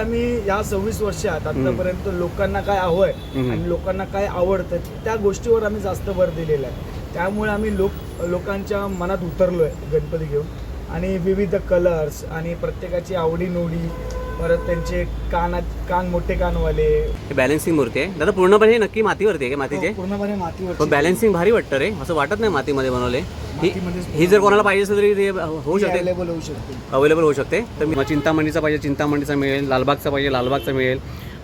आम्ही या सव्वीस वर्षात आतापर्यंत लोकांना काय हवंय. आणि लोकांना काय आवडतं त्या गोष्टीवर आम्ही जास्त भर दिलेला आहे. त्यामुळे आम्ही लोक लोकांच्या मनात उतरलोय गणपती घेऊन. आणि विविध कलर्स आणि प्रत्येकाची आवडीनिवडी परत त्यांचे कानात कान मोठे कानवाले. हे बॅलन्सिंग मूर्ती आहे. दादा पूर्णपणे हे नक्की मातीवरती आहे का मातीचे? हो, पूर्णपणे मातीवर पण बॅलन्सिंग भारी वाटतं रे. असं वाटत नाही मातीमध्ये बनवले. ही मातीमध्येच ही जर कोणाला पाहिजे असेल तरी ते होऊ शकते. अवेलेबल होऊ शकते. अवेलेबल होऊ शकते. तर मी चिंतामणीचा पाहिजे चिंतामणीचा मिळेल लालबागचा पाहिजे लालबागचा मिळेल.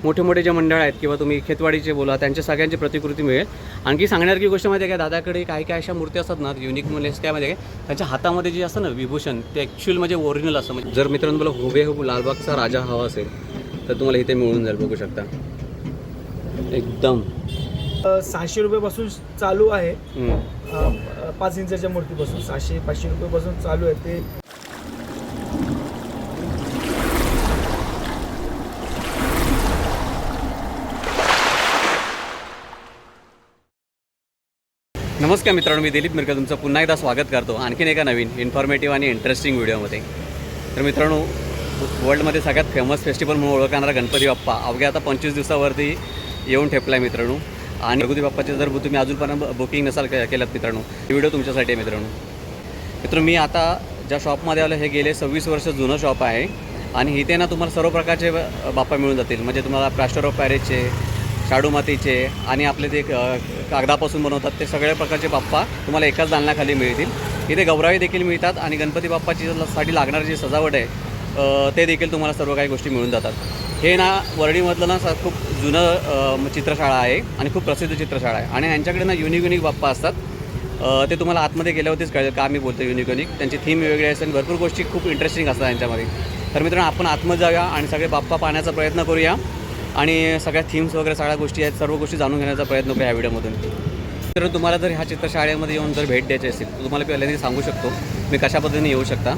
मोठे मोठे जे मंडळ आहेत किंवा तुम्ही खेतवाडीचे बोला त्यांच्या सगळ्यांची प्रतिकृती मिळेल. आणखी सांगण्यासारखी गोष्ट माहिती आहे का दादाकडे काही काही अशा मूर्ती असतात ना युनिक म्हणजे काय माहिती आहे का त्यांच्या हातामध्ये जे असतं ना विभूषण ते ॲक्च्युअल म्हणजे ओरिजिनल असतं. म्हणजे जर मित्रांनो मला हुबेहूब लालबागचा राजा हवा असेल तर तुम्हाला इथे मिळून जाईल बघू शकता. एकदम. सहाशे रुपयापासून चालू आहे. पाच इंचाच्या मूर्तीपासून सहाशे पाचशे रुपयापासून चालू आहे ते. नमस्कार मित्रांनो मी दिलीप मिरकर तुमचं पुन्हा एकदा स्वागत करतो. आणखीन एका नवीन इन्फॉर्मेटिव्ह आणि इंटरेस्टिंग व्हिडिओमध्ये तर मित्रांनो वर्ल्डमध्ये सगळ्यात फेमस फेस्टिवल म्हणून ओळखणारा गणपती बाप्पा. अवघ्या आता पंचवीस दिवसावरती येऊन ठेपला आहे मित्रांनो. आणि गणपती बाप्पाचे जर तुम्ही अजूनपर्यंत बुकिंग नसाल केलात केलं मित्रांनो ही व्हिडिओ तुमच्यासाठी आहे मित्रांनो. मित्रांनो मी आता ज्या शॉपमध्ये आलं हे गेले सव्वीस वर्ष जुनं शॉप आहे. आणि इथे ना तुम्हाला सर्व प्रकारचे बाप्पा मिळून जातील. म्हणजे तुम्हाला प्लास्टर ऑफ पॅरिसचे शाडू मातीचे आणि आपले ते कागदापासून बनवतात ते सगळ्या प्रकारचे बाप्पा तुम्हाला एकाच दालनाखाली मिळतील. इथे गौराई देखील मिळतात आणि गणपती बाप्पाची साठी लागणारी जी सजावट आहे ते देखील तुम्हाला सर्व काही गोष्टी मिळून जातात. हे ना वरळीमधलं ना स- खूप जुनं चित्रशाळा आहे आणि खूप प्रसिद्ध चित्रशाळा आहे. आणि यांच्याकडे ना युनिक युनिक बाप्पा असतात. ते तुम्हाला आतमध्ये गेल्यावरतीच कळेल का मी बोलतो युनिक युनिक त्यांची थीम वेगळी असते आणि भरपूर गोष्टी खूप इंटरेस्टिंग असतात यांच्यामध्ये तर मित्रांनो आपण आतमध्ये जाऊया आणि सगळे बाप्पा पाहण्याचा प्रयत्न करूया. आणि सगळ्या थीम्स वगैरे सगळ्या गोष्टी आहेत सर्व गोष्टी जाणून घेण्याचा प्रयत्न करूया या व्हिडिओमधून. तर तुम्हाला जर ह्या चित्रशाळेमध्ये येऊन जर भेट द्यायची असेल तर तुम्हाला पहिल्यांदा सांगू शकतो मी कशा पद्धतीने येऊ शकता.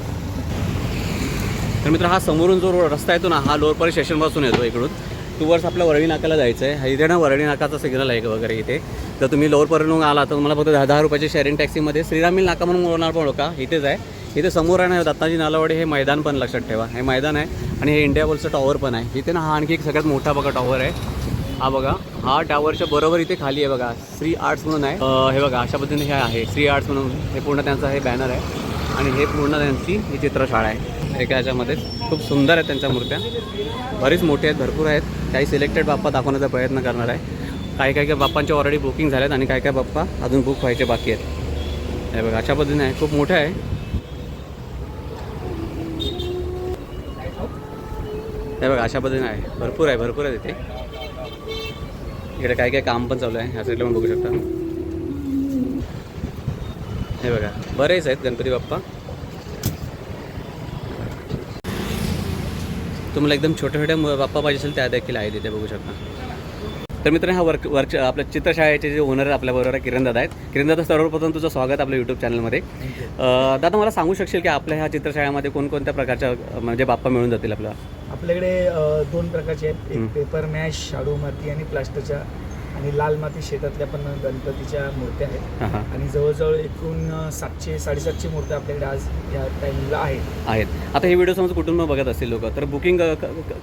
तर मित्र हा समोरून जो रोड रस्ता येतो ना हा लोअरपरी स्टेशनपासून येतो इकडून. टूवर्स आपल्या वरळी नाकाला जायचं आहे हा इथे ना वरळी नाकाचा सिग्नल आहे वगैरे इथे. तर तुम्ही लोअरपर्यंत आला तर तुम्हाला फक्त दहा दहा रुपयाच्या शेअरिंग टॅक्सीमध्ये श्रीरामील नाका म्हणून ओळणार पण का इथेच आहे. इथे समोर आहे ना दत्ताजी नालावडे हे मैदान पण लक्षात ठेवा. हे मैदान आहे आणि हे इंडिया बॉलचं टॉवर पण आहे. इथे ना हा आणखी एक सगळ्यात मोठा बघा टॉवर आहे. हा बघा हा टॉवरच्या बरोबर इथे खाली आहे बघा श्री आर्ट्स म्हणून आहे. हे बघा अशा पद्धतीने हे आहे. श्री आर्ट्स म्हणून हे पूर्ण त्यांचं हे बॅनर आहे. आणि हे पूर्ण त्यांची ही चित्रशाळा आहे. एका ह्याच्यामध्ये खूप सुंदर आहेत त्यांच्या मूर्त्या. बरीच मोठे आहेत भरपूर आहेत. काही सिलेक्टेड बाप्पा दाखवण्याचा प्रयत्न करणार आहे. काही काही काही बाप्पांचे ऑलरेडी बुकिंग झाल्यात आणि काही काही बाप्पा अजून बुक व्हायचे बाकी आहेत. हे बघा अशा पद्धतीने आहे. खूप मोठं आहे. हे बघा अशा पद्धतीने आहे. भरपूर आहे भरपूर आहे तिथे. इकडे काय काय काम पण चालू आहे ह्या साईडला पण बघू शकता. हे बघा बरेच आहेत गणपती बाप्पा. तुम्हाला एकदम छोट्या छोट्या बाप्पा पाहिजे असेल त्या देखील आहे तिथे बघू शकता. तर मित्रांनो हा वर्क वर्क आपल्या चित्रशाळेचे जे ओनर आपल्याबरोबर आहे किरण दादा आहेत. किरण दादा सर्वप्रथम तुझं स्वागत आपल्या यूट्यूब चॅनलमध्ये दादा मला सांगू शकशील की आपल्या ह्या चित्रशाळेमध्ये कोणकोणत्या प्रकारच्या म्हणजे बाप्पा मिळून जातील आपल्याला? आपल्याकडे दोन प्रकारचे आहेत. एक पेपर मॅश शाडू माती आणि प्लास्टरच्या आणि लाल माती शेतातल्या पण गणपतीच्या मूर्त्या आहेत. आणि जवळजवळ एकूण सातशे साडेसातशे मूर्त्या आपल्याकडे आज या टाइमला आहेत. आहेत. आता हे व्हिडिओ समज कुटुंब बघत असतील लोक तर बुकिंग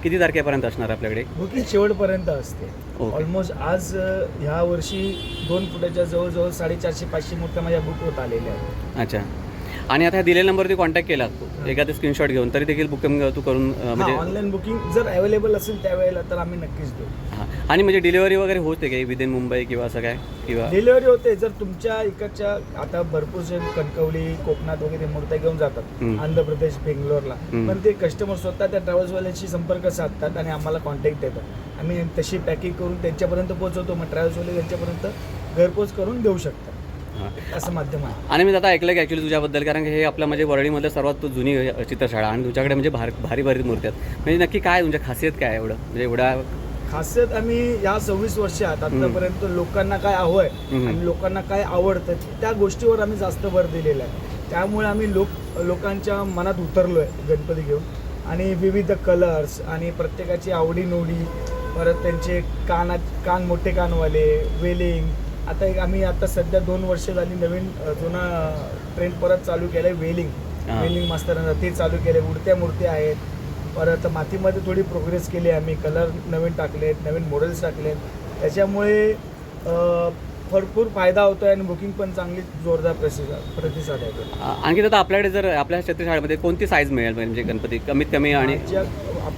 किती तारखेपर्यंत असणार आपल्याकडे? बुकिंग शेवटपर्यंत असते. ऑलमोस्ट आज ह्या वर्षी दोन फुटाच्या जवळजवळ साडेचारशे पाचशे मूर्त्या माझ्या बुक होत आलेल्या आहेत. अच्छा. आणि आता ह्या दिलेल्या नंबरवरती कॉन्टॅक्ट केला एखादा स्क्रीनशॉट घेऊन तरी देखील बुकिंग तू करून म्हणजे ऑनलाईन बुकिंग जर अवेलेबल असेल त्यावेळेला तर आम्ही नक्कीच देऊ. हां. आणि म्हणजे डिलिव्हरी वगैरे होते काही विदिन मुंबई किंवा असं काय? किंवा डिलिव्हरी होते जर तुमच्या इकडच्या आता भरपूरसे कणकवली कोकणात वगैरे मूर्त्या घेऊन जातात हम्म. आंध्र प्रदेश बेंगलोरला हम्म. पण ते कस्टमर स्वतः त्या ट्रॅव्हल्सवाल्यांशी संपर्क साधतात आणि आम्हाला कॉन्टॅक्ट देतात. आम्ही तशी पॅकिंग करून त्यांच्यापर्यंत पोहोचवतो मग ट्रॅव्हल्सवाले त्यांच्यापर्यंत घरपोच करून देऊ शकतात. असं माध्यम आहे. आणि मी आता ऐकलं की ॲक्च्युली तुझ्याबद्दल कारण की हे आपल्या म्हणजे वरळीमध्ये सर्वात जुनी चित्रशाळा आणि तुझ्याकडे म्हणजे भार भारी भारी मूर्ती आहेत. म्हणजे नक्की काय तुमच्या खासियत काय आहे एवढं? म्हणजे एवढ्या खासियत आम्ही या सव्वीस वर्षात आतापर्यंत लोकांना काय हवंय. आणि लोकांना काय आवडतं त्या गोष्टीवर आम्ही जास्त भर दिलेला आहे. त्यामुळे आम्ही लोक लोकांच्या मनात उतरलोय गणपती घेऊन. आणि विविध कलर्स आणि प्रत्येकाची आवडीनिवडी परत त्यांचे कानात कान मोठे कानवाले वेलिंग आता एक आम्ही आता सध्या दोन वर्ष झाली नवीन जुना ट्रेंड परत चालू केलाय वेलिंग. वेलिंग मास्तरांना ते चालू केले उडत्या मूर्ती आहेत. परत मातीमध्ये थोडी प्रोग्रेस केली आहे आम्ही कलर नवीन टाकलेत नवीन मॉडेल्स टाकलेत. त्याच्यामुळे भरपूर फायदा होतो आहे आणि बुकिंग पण चांगली जोरदार प्रतिसाद प्रतिसाद आहे. आणखी आता आपल्याकडे जर आपल्या छत्तीस शाळेमध्ये कोणती साईज मिळेल म्हणजे गणपती? कमीत कमी आणि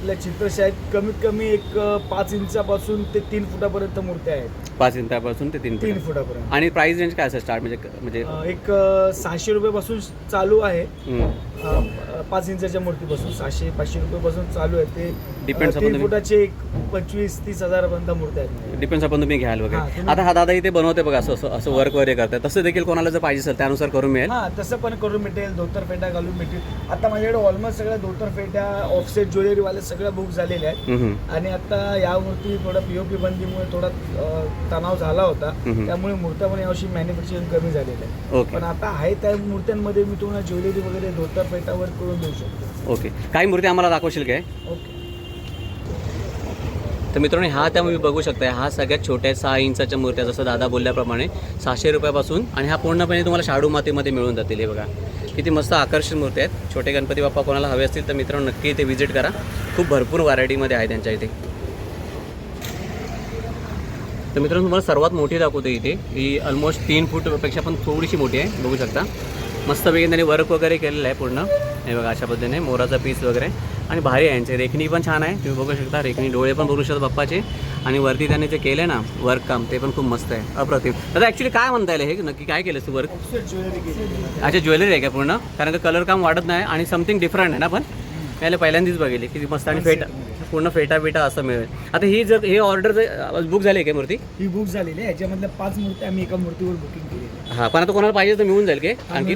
आपल्या चित्रशाळेत कमीत कमी एक पाच इंचापासून ते तीन फुटापर्यंत मूर्त्या आहेत पाच इंचापासून ते तीन तीन फूट. फुटापर्यंत आणि प्राइस रेंज काय असेल स्टार्ट म्हणजे म्हणजे अ, एक अ, सहाशे रुपयापासून चालू आहे हम्म. अ, पाच इंचाच्या मूर्तीपासून सहाशे पाचशे रुपयापासून चालू आहे ते upon तीन the- फुटाचे एक पंचवीस तीस हजारापर्यंत मूर्त्या आहेत. डिपेंड्स आपण तुम्ही घ्याल हा, वगैरे तुम्ही- आता हा दादा इथे बनवते बघा असं असं असं वर्क वगैरे करतात तसं देखील कोणाला जर पाहिजे असेल त्यानुसार करून मिळेल. हा तसं पण करून भेटेल धोतर फेटा घालून भेटेल आता माझ्याकडे ऑलमोस्ट सगळ्या धोतर फेट्या ऑफसेट ज्वेलरीवाले सगळ्या बुक झालेल्या आहेत. हम्म, हम्म. आणि आता या मूर्ती थोडा पीओपी बंदीमुळे थोडा अ, तणाव झाला होता. हम्म. त्यामुळे मूर्त्या पण यावर्षी मॅन्युफॅक्चरिंग कमी झालेलं आहे ओके पण आता आहे त्या मूर्त्यांमध्ये मी तुम्हाला ज्वेलरी वगैरे धोतर फेटा वर्क करून देऊ शकतो. ओके. काही मूर्ती आम्हाला दाखवशील काय? ओके. तर मित्रांनो ह्या त्या तुम्ही बघू शकता हा सगळ्यात छोट्या सहा इंचाच्या मूर्त्या जसं दादा बोलल्याप्रमाणे सहाशे रुपयापासून आणि हा पूर्णपणे तुम्हाला शाडू मातीमध्ये मिळून जातील. हे बघा. किती मस्त आकर्षण मूर्ती आहेत. छोटे गणपती बाप्पा कोणाला हवे असतील तर मित्रांनो नक्की इथे व्हिजिट करा. खूप भरपूर व्हरायटीमध्ये आहे त्यांच्या इथे. तर मित्रांनो तुम्हाला सर्वात मोठी दाखवते इथे. ही ऑलमोस्ट तीन फूटपेक्षा पण थोडीशी मोठी आहे. बघू शकता. मस्तपैकी त्यांनी वर्क वगैरे केलेलं आहे पूर्ण. हे बघा अशा पद्धतीने मोराचा पीस वगैरे. आणि भारी आहे यांचे. रेखणी पण छान आहे. तुम्ही बघू शकता रेखणी डोळे पण बघू शकता बाप्पाचे. आणि वरती त्यांनी जे केलं ना वर्क काम ते पण खूप मस्त आहे. अप्रतिम. दादा ॲक्च्युली काय म्हणता येईल हे नक्की काय केलं तू वर्क अच्छा ज्वेलरी आहे का पूर्ण? कारण का कलर काम वाढत नाही आणि समथिंग डिफरंट आहे ना पण? याला पहिल्यांदाच बघितली. किती मस्त आणि फेटा पूर्ण फेटा फेटा असं मिळेल. आता ही जर हे ऑर्डर बुक झाली आहे का मूर्ती? ही बुक झालेली आहे. याच्यामधल्या पाच मूर्त्या आम्ही एका मूर्तीवर बुकिंग आहे. हां पण आता कोणाला पाहिजे तर मिळून जाईल की? हा, आणखी?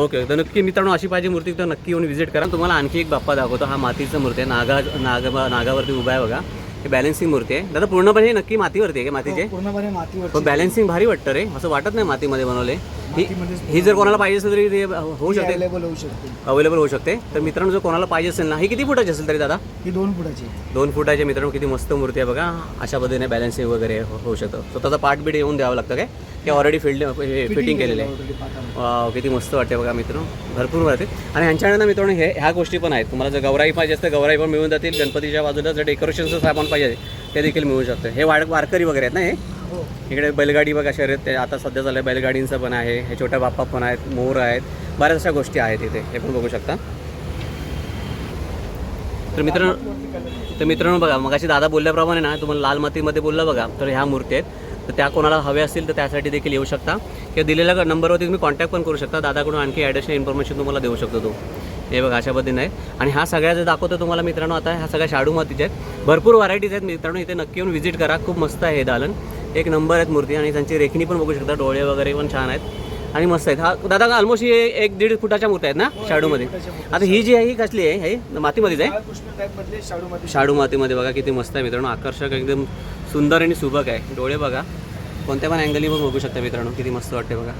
ओके तर नक्की मित्रांनो अशी पाहिजे मूर्ती तर नक्की येऊन व्हिजिट करा. तुम्हाला आणखी एक बाप्पा दाखवतो. हा मातीचं मूर्ती आहे. नागा नाग नागावरती उभा आहे बघा. हे बॅलन्सिंग मूर्ती आहे. दादा पूर्णपणे हे नक्की मातीवरती आहे का मातीचे? हो, पूर्णपणे मातीवर बॅलन्सिंग भारी वाटतं रे. असं वाटत नाही मातीमध्ये बनवले. ही ही जर कोणाला पाहिजे असेल तरी ते होऊ शकते. अवेलेबल होऊ शकते. अवेलेबल होऊ शकते. तर मित्रांनो जर कोणाला पाहिजे असेल ना ही किती फुटाची असेल तरी दादा? ही दोन फुटाची. आहे. दोन फुटाचे मित्रांनो किती मस्त मूर्ती आहे बघा. अशा पद्धतीने बॅलन्सिंग वगैरे हो- होऊ शकतं. स्वतःचा पार्ट बीट येऊन द्यावं लागतं काय? ते ऑलरेडी फिल्ड फिटिंग केलेलं आहे. already पाटामध्ये. वाव, किती मस्त वाटते बघा मित्रांनो. भरपूर वाटते आणि ह्यांच्याकडे ना मित्रांनो हे ह्या गोष्टी पण आहेत. तुम्हाला जर गौराई पाहिजे असतं गौराई पण मिळून जातील. गणपतीच्या बाजूला जर डेकोरेशनचं सामान पाहिजे ते देखील मिळू शकतं. हे वाड वारकरी वगैरे आहेत ना हो? हो. इकडे बैलगाडी बघा शर्यत ते आता सध्या झालं बैलगाडींचं पण आहे हे छोट्या बाप्पा पण आहेत मोर आहेत बऱ्याच अशा गोष्टी आहेत इथे हे पण बघू शकता. तर मित्रांनो तर मित्रांनो बघा मगाशी दादा बोलल्याप्रमाणे ना तुम्हाला लाल मातीमध्ये बोललं बघा तर ह्या मूर्ती आहेत. तर त्या कोणाला हव्या असतील तर त्यासाठी देखील येऊ शकता. किंवा दिलेल्या नंबरवरती तुम्ही कॉन्टॅक्ट पण करू शकता दादाकडून आणखी ॲडिशनल इन्फॉर्मेशन तुम्हाला देऊ शकतो तो. हे बघा अशा पद्धतीने आहे. आणि हा सगळ्या जे दाखवतो तुम्हाला मित्रांनो आता ह्या सगळ्या शाडू मातीच्या आहेत. भरपूर व्हरायटीज आहेत मित्रांनो इथे नक्की येऊन व्हिजिट करा खूप मस्त आहे हे दालन. एक नंबर आहेत मूर्ती आणि त्यांची रेखणी पण बघू शकता डोळे वगैरे पण छान आहेत. आणि मस्त आहेत. हा दादा ऑलमोस्ट हे एक दीड फुटाच्या मूर्त्या आहेत ना शाडूमध्ये? आता ही जी आहे ही कसली आहे? हे मातीमध्येच आहे? शाडू मध्ये शाडू मातीमध्ये बघा किती मस्त आहे मित्रांनो. आकर्षक एकदम सुंदर आणि सुबक आहे. डोळे बघा. कोणत्या पण अँगलनी पण बघू शकता मित्रांनो. किती मस्त वाटते बघा.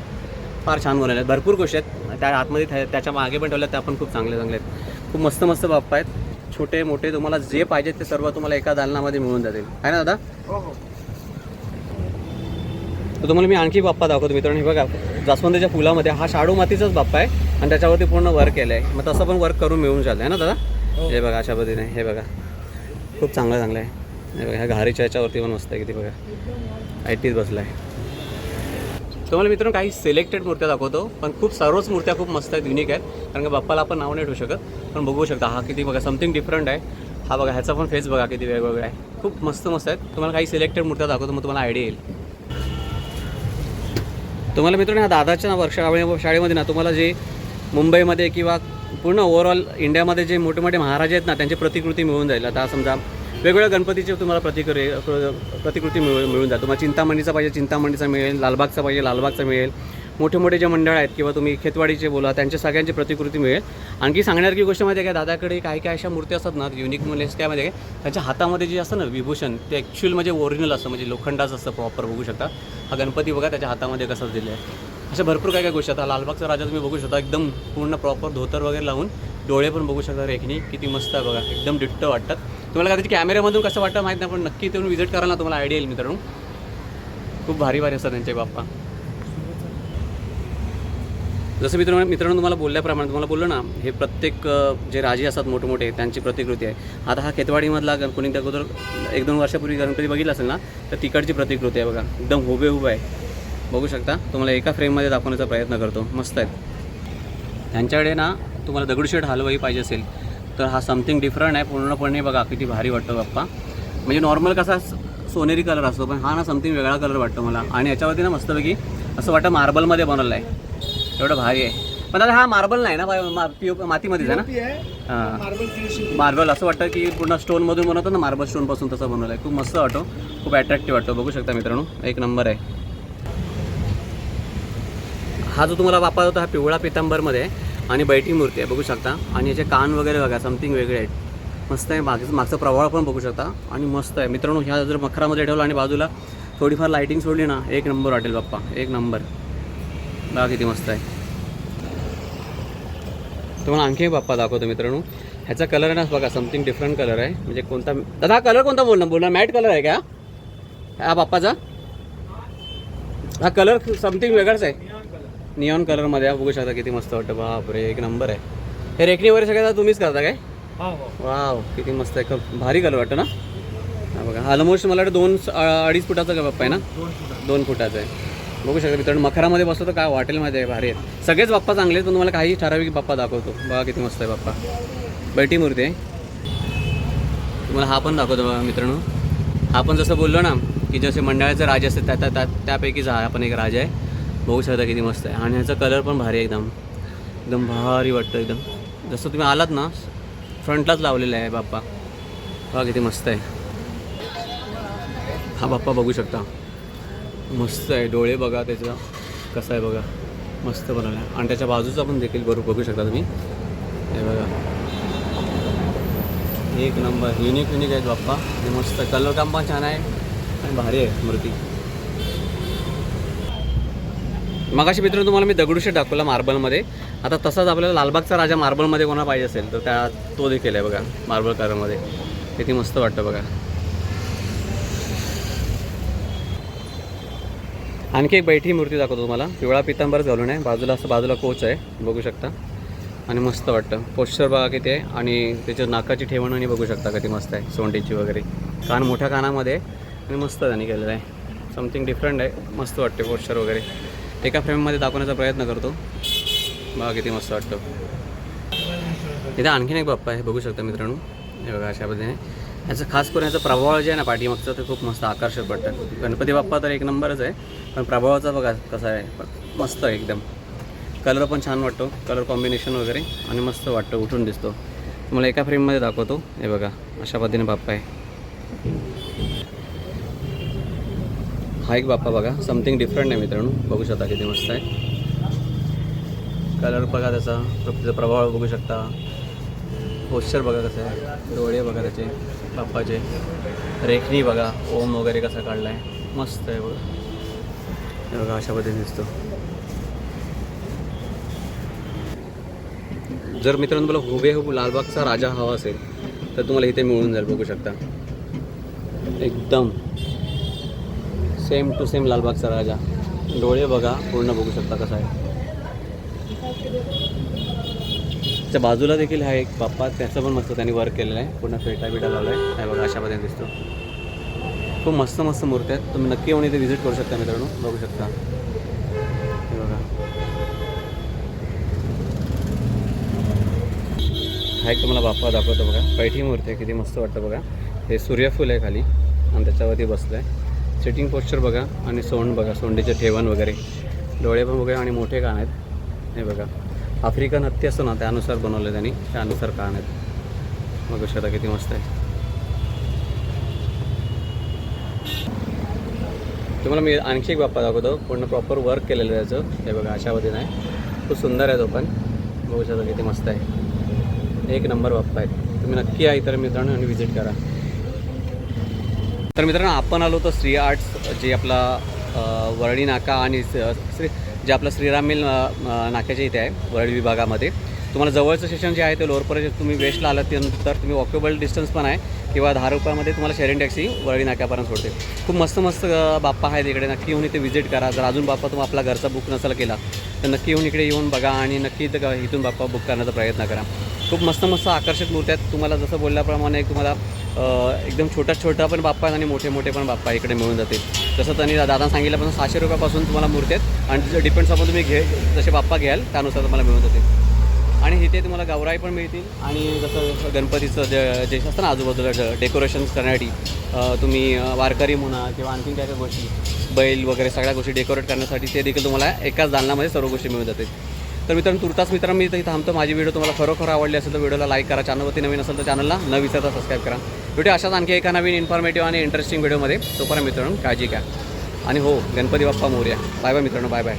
फार छान बनवले आहेत. भरपूर गोष्टी आहेत. त्या आतमध्ये त्या- त्याच्यामागे पण ठेवल्या त्या पण खूप चांगले चांगले आहेत. खूप मस्त मस्त बाप्पा आहेत. छोटे मोठे तुम्हाला जे पाहिजे ते सर्व तुम्हाला एका दालनामध्ये मिळून जातील. आहे ना दादा? हो हो. तर तुम्हाला मी आणखी बाप्पा दाखवतो मित्रांनो. हे बघा जास्वंदीच्या फुलामध्ये हा शाडू मातीचाच बाप्पा आहे आणि त्याच्यावरती पूर्ण वर्क केलं आहे मग तसं पण वर्क करून मिळून चाललं आहे ना दादा? हो. हे बघा अशा पद्धतीने. हे बघा. खूप चांगलं चांगलं आहे. हे बघा ह्या घारीच्या याच्यावरती पण मस्त आहे किती बघा. आय टीच बसला आहे तुम्हाला मित्रांनो काही सिलेक्टेड मूर्त्या दाखवतो पण खूप सर्वच मूर्त्या खूप मस्त आहेत युनिक आहेत. कारण का बाप्पाला आपण नाव नाही ठेवू शकत पण बघू शकता हा किती बघा समथिंग डिफरंट आहे. हा बघा ह्याचा पण फेस बघा किती वेगवेगळा आहे. खूप मस्त मस्त आहेत. तुम्हाला काही सिलेक्टेड मूर्त्या दाखवतो मग तुम्हाला आयडिया येईल. तुम्हाला मित्रांनो ह्या दादाच्या ना वर्षा शाळेमध्ये ना तुम्हाला जे मुंबईमध्ये किंवा पूर्ण ओव्हरऑल इंडियामध्ये जे मोठे मोठे महाराज आहेत ना त्यांची प्रतिकृती मिळून जाईल. आता समजा वेगवेगळ्या गणपतीचे तुम्हाला प्रतिकृती प्रतिकृती मिळून मिळून जाईल. तुम्हाला चिंतामणीचा पाहिजे चिंतामणीचा मिळेल लालबागचा पाहिजे लालबागचा मिळेल. मोठे मोठे जे मंडळ आहेत किंवा तुम्ही खेतवाडीचे बोला त्यांच्या सगळ्यांची प्रतिकृती मिळेल. आणखी सांगण्यासारखी गोष्ट माहिती आहे का दादाकडे काही काही अशा मूर्ती असतात ना युनिक म्हणजे काय माहिती आहे त्यांच्या हातामध्ये जे असतं ना विभूषण ते ॲक्च्युअल म्हणजे ओरिजिनल असतं म्हणजे लोखंडाचं असतं प्रॉपर बघू शकता. हा गणपती बघा त्याच्या हातामध्ये कसं दिलं आहे. अशा भरपूर काय काय गोष्टी आता लालबागचा राजा तुम्ही बघू शकता एकदम पूर्ण प्रॉपर धोतर वगैरे लावून डोळे पण बघू शकता रेखनी किती मस्त आहे बघा एकदम डिट्ट वाटतात. तुम्हाला कदाचित कॅमेऱ्यामधून कसं वाटतं माहीत नाही पण नक्की तुम्ही व्हिजिट करा ना तुम्हाला आयडिया येईल मित्रांनो. खूप भारी भारी असतात त्यांचे बाप्पा. जसं मित्रांनो मित्रांनो तुम्हाला बोलल्याप्रमाणे तुम्हाला बोललो ना हे प्रत्येक जे राजे असतात मोठमोठे त्यांची प्रतिकृती आहे. आता हा खेतवाडीमधला कोणी त्या अगोदर एक दोन वर्षापूर्वी गणपती बघितला असेल ना तर तिकडची प्रतिकृती आहे बघा. एकदम हुबे आहे. बघू शकता तुम्हाला एका फ्रेममध्ये दाखवण्याचा प्रयत्न करतो. मस्त आहेत. त्यांच्याकडे ना तुम्हाला दगडूशेठ हलवाई पाहिजे असेल तर हा समथिंग डिफरंट आहे. पूर्णपणे बघा किती भारी वाटतो बाप्पा. म्हणजे नॉर्मल कसा सोनेरी कलर असतो पण हा ना समथिंग वेगळा कलर वाटतो मला. आणि याच्यावरती ना मस्तपैकी असं वाटतं मार्बलमध्ये बनवलं आहे एवढं भारी आहे. पण आता हा मार्बल नाही ना मा- मातीमध्येच आहे ना? हां. मार्बल फिनिशिंग मार्बल असं वाटतं की पूर्ण स्टोनमधून बनवतं ना मार्बल स्टोनपासून तसं बनवलं आहे खूप मस्त वाटतो. खूप अट्रॅक्टिव्ह वाटतो. बघू शकता मित्रांनो एक नंबर आहे. हा जो तुम्हाला वापर होता हा पिवळा पितांबरमध्ये आहे आणि बैठी मूर्ती आहे बघू शकता. आणि याचे कान वगैरे बघा समथिंग वेगळे आहेत. मस्त आहे मागचं मागचा प्रभाव पण बघू शकता. आणि मस्त आहे. मित्रांनो ह्या जर मखरामध्ये ठेवलं आणि बाजूला थोडीफार लाईटिंग सोडली ना एक नंबर वाटेल बाप्पा. एक नंबर बघा किती मस्त आहे. तुम्हाला आणखी बाप्पा दाखवतो मित्रांनो. ह्याचा कलर आहे ना बघा समथिंग डिफरंट कलर आहे. म्हणजे कोणता दादा हा कलर कोणता बोलणार बोलणार? मॅट कलर आहे का? हा बाप्पाचा? हा कलर समथिंग वेगळाच आहे. नियॉन कलरमध्ये आहे. बघू शकता किती मस्त वाटतं. बापरे एक नंबर आहे. हे रेखणी वगैरे सगळं आता तुम्हीच करता काय? हा हो. वाव किती मस्त आहे. क- भारी कलर वाटतं ना? हा बघा ऑलमोस्ट मला वाटतं दोन अडीच फुटाचा का बाप्पा आहे ना? दोन फुटाचं आहे. बघू शकता मित्रांनो मखरामध्ये बसलो तर काय हॉटेलमध्ये आहे भारी आहेत. सगळेच बाप्पा चांगले आहेत पण तुम्हाला काही ठराविक बाप्पा दाखवतो. बघा किती मस्त आहे बाप्पा. बैठी मूर्ती आहे. तुम्हाला हा पण दाखवतो बघा मित्रांनो. हा पण जसं बोललो ना की जसे मंडळाचे राजे असतात त्या त्या- त्या त्यापैकीच हा पण एक राजा आहे. बघू शकता किती मस्त आहे. आणि ह्याचा कलर पण भारी आहे एकदम. एकदम भारी वाटतं एकदम. जसं तुम्ही आलात ना फ्रंटलाच लावलेला आहे बाप्पा. बघा किती मस्त आहे. हा बाप्पा बघू शकता. मस्त आहे. डोळे बघा त्याचा. कसं आहे बघा. मस्त बनवलं. आहे आणि त्याच्या बाजूचा पण देखील बरोबर बघू शकता तुम्ही. हे बघा. एक नंबर. युनिक युनिक आहेत बाप्पा. आणि मस्त. कलर काम पण छान आहे. आणि भारी आहे मूर्ती. मगाशी मित्रांनो तुम्हाला मी दगडूशेठ दाखवला मार्बलमध्ये. आता तसाच आपल्याला लालबागचा राजा मार्बलमध्ये कोणा पाहिजे असेल तर त्या तो देखील आहे बघा. मार्बल कलरमध्ये. किती मस्त वाटतं बघा. आणखी एक बैठी मूर्ती दाखवतो तुम्हाला. पिवळा पितांबरच घालून आहे. बाजूला असं बाजूला कोच आहे. बघू शकता. आणि मस्त वाटतं. पोश्चर बघा किती आहे. आणि त्याच्या नाकाची ठेवण आणि बघू शकता किती मस्त आहे. सोंडीची वगैरे. कान मोठ्या कानामध्ये आणि मस्त त्यांनी केलेलं आहे. समथिंग डिफरंट आहे. मस्त वाटते पोश्चर वगैरे. एका फ्रेममध्ये दाखवण्याचा प्रयत्न करतो. बघा किती मस्त वाटतं. इथे आणखीन एक बाप्पा आहे. बघू शकता मित्रांनो. हे बघा अशा पद्धतीने. ह्याचं खास करून ह्याचा प्रभाव जे आहे ना पाठीमागचा ते खूप मस्त आकर्षक वाटतं गणपती बाप्पा तर एक नंबरच आहे पण प्रभावाचा बघा कसा आहे. मस्त आहे एकदम. कलर पण छान वाटतो. कलर कॉम्बिनेशन वगैरे आणि मस्त वाटतं उठून दिसतो. तुम्हाला एका फ्रेममध्ये दाखवतो. हे बघा अशा पद्धतीने बाप्पा आहे. हा एक बाप्पा बघा समथिंग डिफरंट आहे मित्रांनो. बघू शकता किती मस्त आहे. कलर बघा त्याचा त्याचा प्रभाव बघू शकता. पोश्चर बघा कसं आहे. डोळे बघा त्याचे बाप्पाचे रेखणी बघा ओम वगैरे कसा काढला आहे मस्त आहे बघा. हे बघा अशा पद्धतीने दिसतो. जर मित्रांनो तुम्हाला हुबेहूब लालबागचा राजा हवा असेल तर तुम्हाला इथे मिळून जाईल बघू शकता. एकदम. सेम टू सेम लालबागचा राजा. डोळे बघा पूर्ण बघू शकता कसा आहे. त्याच्या बाजूला देखील हा एक बाप्पा त्याचं पण मस्त त्यांनी वर्क केलेलं आहे. पूर्ण फेटा बिटा लावला आहे हे बघा अशा पद्धतीने दिसतो. खूप मस्त मस्त मूर्ती आहेत. तुम्ही नक्की येऊन इथे व्हिजिट करू शकता मित्रांनो. बघू शकता. हे बघा. हा एक तुम्हाला बाप्पा दाखवतो बघा. पैठी मूर्ती आहे. किती मस्त वाटतं बघा. हे सूर्यफूल आहे खाली. आणि त्याच्यावरती बसलं आहे सिटिंग पोस्चर बघा. आणि सोंड बघा. सोंडीचे ठेवण वगैरे. डोळे पण बघा आणि मोठे कान आहेत. हे बघा. आफ्रिकन हत्ती असतो ना त्यानुसार बनवलं त्यांनी. त्यानुसार कान आहेत. बघू शकता किती मस्त आहे. तुम्हाला मी आणखी एक बाप्पा दाखवतो. पूर्ण प्रॉपर वर्क केलेलं आहे त्याचं. हे बघा अशा पद्धतीने आहे. खूप सुंदर आहे तो पण. बघू शकता किती मस्त आहे. एक नंबर बाप्पा आहेत. तुम्ही नक्की या इतर मित्रांनो आणि व्हिजिट करा. तर मित्रांनो आपण आलो तर श्री आर्ट्स जे आपला वर्णी वरळी नाका आणि श्री जे आपलं श्रीराम मिल नाक्याच्या इथे आहे वरळी विभागामध्ये. तुम्हाला जवळचं स्टेशन जे आहे ते लोअरपर्यंत तुम्ही वेस्टला आलात त्यानंतर तुम्ही वॉकेबल डिस्टन्स पण आहे किंवा दहा रुपयामध्ये तुम्हाला शेअरिंग टॅक्सी वरळी नाक्यापर्यंत सोडते. खूप मस्त मस्त बाप्पा आहेत इकडे. नक्की येऊन इथे व्हिजिट करा. जर अजून बाप्पा तुम्ही आपला घरचा बुक नसेल केला तर नक्की येऊन इकडे येऊन बघा आणि नक्की इथं इथून बाप्पा बुक करण्याचा प्रयत्न करा. खूप मस्त मस्त आकर्षक मूर्त्या आहेत. तुम्हाला जसं बोलल्याप्रमाणे तुम्हाला एकदम छोटा छोटा पण बाप्पा आहेत आणि मोठे मोठे पण बाप्पा इकडे मिळून जातील. जसं त्यांनी दादा सांगितल्यापासून सहाशे रुपयापासून तुम्हाला मूर्ती आहेत. आणि डिपेंड्स आपण तुम्ही घे जसे बाप्पा घ्याल त्यानुसार तुम्हाला मिळून जातील. आणि इथे तुम्हाला गौराई पण मिळतील. आणि जसं गणपतीचं जे जे असतं ना आजूबाजूला डेकोरेशन्स करण्यासाठी तुम्ही वारकरी म्हणा किंवा आणखीन काय काय गोष्टी बैल वगैरे सगळ्या गोष्टी डेकोरेट करण्यासाठी ते देखील तुम्हाला एकाच दालनामध्ये सर्व गोष्टी मिळून जातील. तर मित्रांनो तुर्तास मित्रांनो मी इथं थांबतो. माझी व्हिडिओ तुम्हाला खरोखर आवडली असेल तर व्हिडिओला लाईक करा. चॅनलवरती नवीन असेल तर चॅनलला न विसरता सबस्क्राईब करा. व्हिडिओ अशाच आणखी एका नवीन इन्फॉर्मेटिव्ह आणि इंटरेस्टिंग व्हिडिओमध्ये तोपर्यंत मित्रांनो काळजी घ्या. आणि हो गणपती बाप्पा मोर्या. बाय बाय मित्रांनो बाय बाय